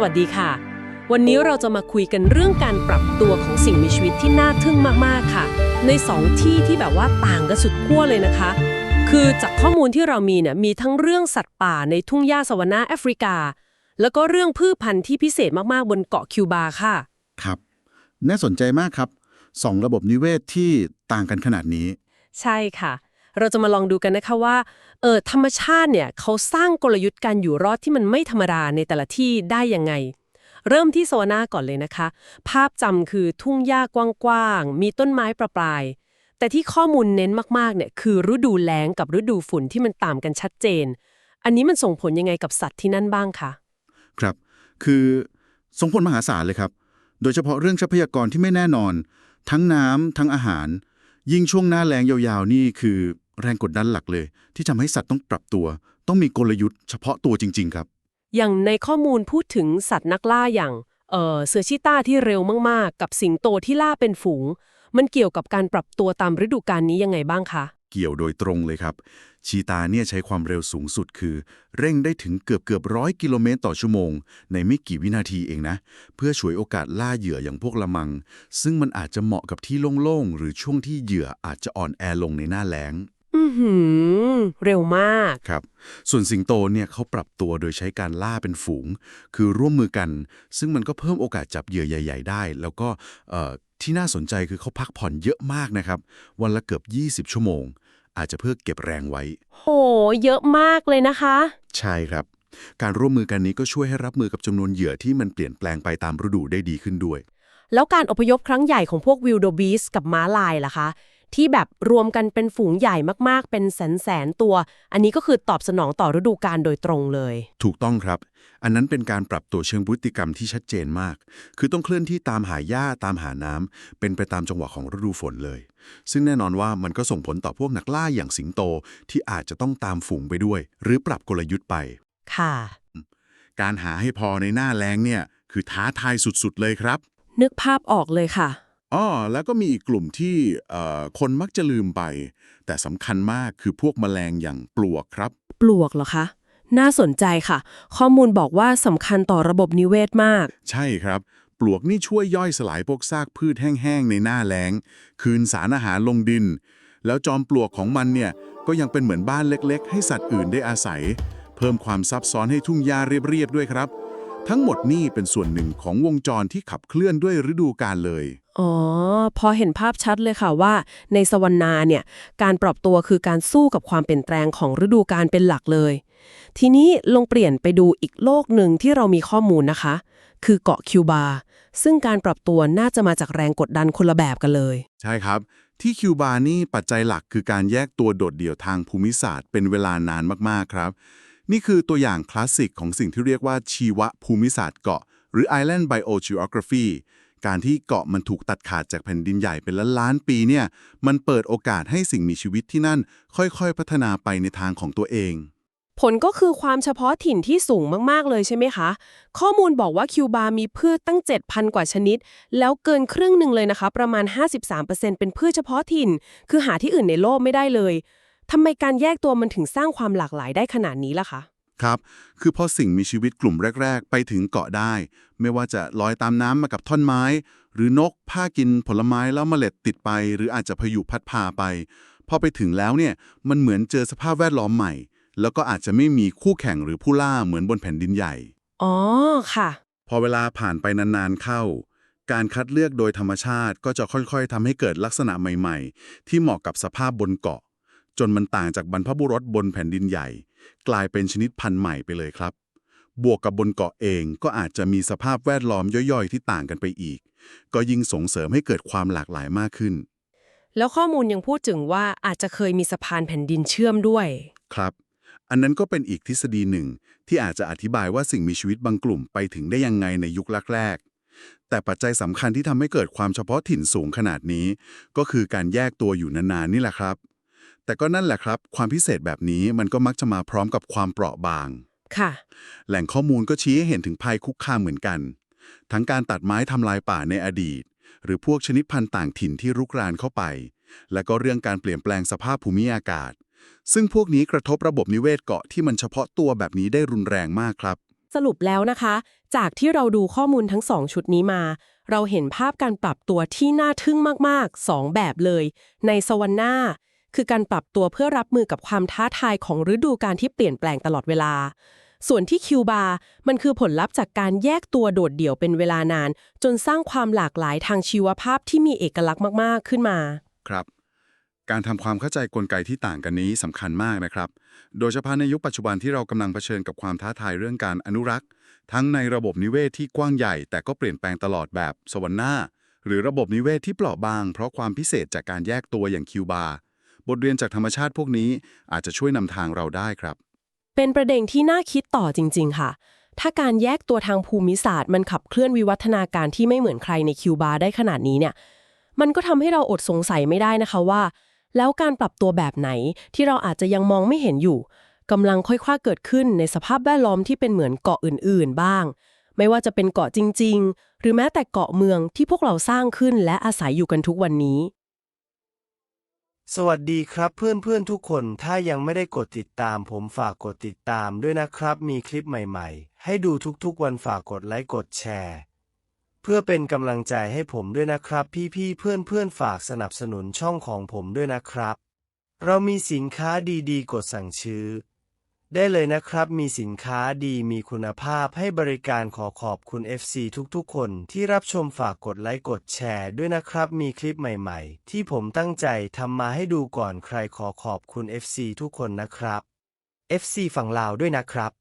สวัสดีค่ะ วันนี้เราจะมาคุยกันเรื่องการปรับตัวของสิ่งมีชีวิตที่น่าทึ่งมากๆค่ะ ในสองที่ที่แบบว่าต่างกันสุดขั้วเลยนะคะ คือจากข้อมูลที่เรามีเนี่ยมีทั้งเรื่องสัตว์ป่าในทุ่งหญ้าสวรรค์แอฟริกา แล้วก็เรื่องพืชพันธุ์ที่พิเศษมากๆบนเกาะคิวบาค่ะ ครับ น่าสนใจมากครับสองระบบนิเวศที่ต่างกันขนาดนี้ ใช่ค่ะ เราจะมาลองดูกันนะคะว่าเออธรรมชาติเนี่ยเขาสร้างกลยุทธ์การอยู่รอดที่มันไม่ธรรมดาในแต่ละที่ได้ยังไง เริ่มที่โซนาก่อนเลยนะคะ ภาพจำคือทุ่งหญ้ากว้างๆมีต้นไม้ประปรายแต่ที่ข้อมูลเน้นมากๆเนี่ยคือฤดูแล้งกับฤดูฝนที่มันต่างกันชัดเจน อันนี้มันส่งผลยังไงกับสัตว์ที่นั่นบ้างคะครับ คือส่งผลมหาศาลเลยครับ โดยเฉพาะเรื่องทรัพยากรที่ไม่แน่นอน ทั้งน้ำทั้งอาหาร ยิ่งช่วงหน้าแล้งยาวๆนี่คือ แรงกดดันหลักเลย ที่ทำให้สัตว์ต้องปรับตัว ต้องมีกลยุทธ์เฉพาะตัวจริง ๆ ครับ อย่างในข้อมูลพูดถึงสัตว์นักล่าอย่างเอ่อเสือชีต้าที่เร็วมากๆ กับสิงโตที่ล่าเป็นฝูง มันเกี่ยวกับการปรับตัวตามฤดูกาลนี้ยังไงบ้างคะเกี่ยวโดยตรงเลยครับ ชีตาเนี่ยใช้ความเร็วสูงสุดคือ เร่งได้ถึงเกือบเกือบร้อยกิโลเมตรต่อชั่วโมง ในไม่กี่วินาทีเองนะ เพื่อฉวยโอกาสล่าเหยื่ออย่างพวกละมัง ซึ่งมันอาจจะเหมาะกับที่โล่งๆ หรือช่วงที่เหยื่ออาจจะอ่อนแอลงในหน้าแล้ง อือหือ เร็วมาก ครับ ส่วนสิงโตเนี่ยเขาปรับตัวโดยใช้การล่าเป็นฝูง คือร่วมมือกัน ซึ่งมันก็เพิ่มโอกาสจับเหยื่อใหญ่ ๆ ได้ แล้วก็เอ่อที่น่าสนใจคือเขาพักผ่อนเยอะมากนะครับ วันละเกือบ 20 ชั่วโมง อาจจะเพื่อเก็บแรงไว้ โห เยอะมากเลยนะคะ ใช่ครับ การร่วมมือกันนี้ก็ช่วยให้รับมือกับจำนวนเหยื่อที่มันเปลี่ยนแปลงไปตามฤดูได้ดีขึ้นด้วย แล้วการอพยพครั้งใหญ่ของพวกวิลโดบีสกับม้าลายล่ะคะ ที่แบบรวมกันเป็นฝูงใหญ่มากๆ เป็นแสนแสนๆตัว อันนี้ก็คือตอบสนองต่อฤดูกาลโดยตรงเลย ถูกต้องครับ อันนั้นเป็นการปรับตัวเชิงพฤติกรรมที่ชัดเจนมาก คือต้องเคลื่อนที่ตามหาหญ้าตามหาน้ำเป็นไปตามจังหวะของฤดูฝนเลย ซึ่งแน่นอนว่ามันก็ส่งผลต่อพวกนักล่าอย่างสิงโตที่อาจจะต้องตามฝูงไปด้วย หรือปรับกลยุทธ์ไป ค่ะ การหาให้พอในหน้าแล้งเนี่ยคือท้าทายสุดๆเลยครับ นึกภาพออกเลยค่ะ อ้อแล้วก็มีอีกกลุ่มที่เอ่อคนมักจะลืมไป แต่สำคัญมากคือพวกแมลงอย่างปลวกครับ ปลวกเหรอคะ น่าสนใจค่ะ ข้อมูลบอกว่าสำคัญต่อระบบนิเวศมาก ใช่ครับ ปลวกนี่ช่วยย่อยสลายพวกซากพืชแห้งๆในหน้าแล้ง คืนสารอาหารลงดิน แล้วจอมปลวกของมันเนี่ยก็ยังเป็นเหมือนบ้านเล็กๆ ให้สัตว์อื่นได้อาศัย เพิ่มความซับซ้อนให้ทุ่งหญ้าเรียบๆด้วยครับ ทั้งหมดนี่เป็นส่วนหนึ่งของวงจรที่ขับเคลื่อนด้วยฤดูกาลเลย อ๋อ พอเห็นภาพชัดเลยค่ะว่า ในสวรรณาเนี่ย การปรับตัวคือการสู้กับความเปลี่ยนแปลงของฤดูกาลเป็นหลักเลย ทีนี้ลงเปลี่ยนไปดูอีกโลกหนึ่งที่เรามีข้อมูลนะคะ คือเกาะคิวบา ซึ่งการปรับตัวน่าจะมาจากแรงกดดันคนละแบบกันเลย ใช่ครับ ที่คิวบานี่ปัจจัยหลักคือการแยกตัวโดดเดี่ยวทางภูมิศาสตร์ เป็นเวลานานมากๆครับ นี่คือตัวอย่างคลาสสิกของสิ่งที่เรียกว่าชีวภูมิศาสตร์เกาะ หรือ Island Biogeography การที่เกาะมันถูกตัดขาดจากแผ่นดินใหญ่เป็นล้านล้านปีเนี่ย มันเปิดโอกาสให้สิ่งมีชีวิตที่นั่น ค่อยๆ พัฒนาไปในทางของตัวเอง ผลก็คือความเฉพาะถิ่นที่สูงมากๆเลยใช่ไหมคะ ข้อมูลบอกว่าคิวบา มีพืชตั้ง 7,000 กว่าชนิด แล้วเกินครึ่งหนึ่งเลยนะคะ ประมาณ 53%เป็นพืชเฉพาะถิ่น คือหาที่อื่นในโลกไม่ได้เลยทำไมการแยกตัวมันถึงสร้างความหลากหลายได้ขนาดนี้ล่ะคะ ครับ คือพอสิ่งมีชีวิตกลุ่มแรก ๆ ไปถึงเกาะได้ ไม่ว่าจะลอยตามน้ำมากับท่อนไม้ หรือนกผ้ากินผลไม้แล้วเมล็ดติดไป หรืออาจจะพายุพัดพาไป พอไปถึงแล้วเนี่ยมันเหมือนเจอสภาพแวดล้อมใหม่ แล้วก็อาจจะไม่มีคู่แข่งหรือผู้ล่าเหมือนบนแผ่นดินใหญ่ อ๋อค่ะ พอเวลาผ่านไปนานๆเข้า การคัดเลือกโดยธรรมชาติก็จะค่อยๆทำให้เกิดลักษณะใหม่ ๆ ที่เหมาะกับสภาพบนเกาะ จนมันต่างจากบรรพบุรุษบนแผ่นดินใหญ่ กลายเป็นชนิดพันธุ์ใหม่ไปเลยครับ บวกกับบนเกาะเองก็อาจจะมีสภาพแวดล้อมย่อยๆ ที่ต่างกันไปอีก ก็ยิ่งส่งเสริมให้เกิดความหลากหลายมากขึ้น แล้วข้อมูลยังพูดถึงว่าอาจจะเคยมีสะพานแผ่นดินเชื่อมด้วย ครับ อันนั้นก็เป็นอีกทฤษฎีหนึ่ง ที่อาจจะอธิบายว่าสิ่งมีชีวิตบางกลุ่มไปถึงได้ยังไงในยุคแรกๆแต่ปัจจัยสำคัญที่ทำให้เกิดความเฉพาะถิ่นสูงขนาดนี้ ก็คือการแยกตัวอยู่นานๆนี่แหละครับ แต่ก็นั่นแหละครับ ความพิเศษแบบนี้มันก็มักจะมาพร้อมกับความเปราะบาง ค่ะ แหล่งข้อมูลก็ชี้ให้เห็นถึงภัยคุกคามเหมือนกัน ทั้งการตัดไม้ทำลายป่าในอดีต หรือพวกชนิดพันธุ์ต่างถิ่นที่รุกรานเข้าไป และก็เรื่องการเปลี่ยนแปลงสภาพภูมิอากาศ ซึ่งพวกนี้กระทบระบบนิเวศเกาะที่มันเฉพาะตัวแบบนี้ได้รุนแรงมากครับ สรุปแล้วนะคะ จากที่เราดูข้อมูลทั้ง2ชุดนี้มา เราเห็นภาพการปรับตัวที่น่าทึ่งมากๆ2แบบเลย ในสวรรค์นา คือการปรับตัวเพื่อรับมือกับความท้าทายของฤดูการที่เปลี่ยนแปลงตลอดเวลา ส่วนที่คิวบา มันคือผลลัพธ์จากการแยกตัวโดดเดี่ยวเป็นเวลานาน จนสร้างความหลากหลายทางชีวภาพที่มีเอกลักษณ์มากๆขึ้นมา ครับ การทำความเข้าใจกลไกที่ต่างกันนี้สำคัญมากนะครับ โดยเฉพาะในยุคปัจจุบันที่เรากำลังเผชิญกับความท้าทายเรื่องการอนุรักษ์ ทั้งในระบบนิเวศที่กว้างใหญ่ แต่ก็เปลี่ยนแปลงตลอดแบบสวรรค์หน้าหรือระบบนิเวศที่เปราะบาง เพราะความพิเศษจากการแยกตัวอย่างคิวบา บทเรียนจากธรรมชาติพวกนี้อาจจะช่วยนำทางเราได้ครับ เป็นประเด็นที่น่าคิดต่อจริง ๆ ค่ะ ถ้าการแยกตัวทางภูมิศาสตร์มันขับเคลื่อนวิวัฒนาการที่ไม่เหมือนใครในคิวบาได้ขนาดนี้เนี่ย มันก็ทำให้เราอดสงสัยไม่ได้นะคะว่า แล้วการปรับตัวแบบไหนที่เราอาจจะยังมองไม่เห็นอยู่กำลังค่อยๆเกิดขึ้นในสภาพแวดล้อมที่เป็นเหมือนเกาะอื่น ๆ บ้าง ไม่ว่าจะเป็นเกาะจริง ๆ หรือแม้แต่เกาะเมืองที่พวกเราสร้างขึ้นและอาศัยอยู่กันทุกวันนี้ สวัสดีครับเพื่อนๆทุกคนถ้ายังไม่ได้กดติดตาม ผมฝากกดติดตามด้วยนะครับ มีคลิปใหม่ๆ ให้ดูทุกๆวันฝากกดไลค์กดแชร์ เพื่อเป็นกำลังใจให้ผมด้วยนะครับ พี่ๆเพื่อนๆฝากสนับสนุนช่องของผมด้วยนะครับ เรามีสินค้าดีๆ กดสั่งซื้อ ได้เลยนะครับ มีสินค้าดีมีคุณภาพให้บริการขอขอบคุณ FC ทุกๆ คนที่รับชมฝากกดไลค์กดแชร์ด้วยนะครับ มีคลิปใหม่ๆ ที่ผมตั้งใจทำมาให้ดูก่อนใครขอขอบคุณ FC ทุกคนนะครับ FC ฝั่งลาวด้วยนะครับ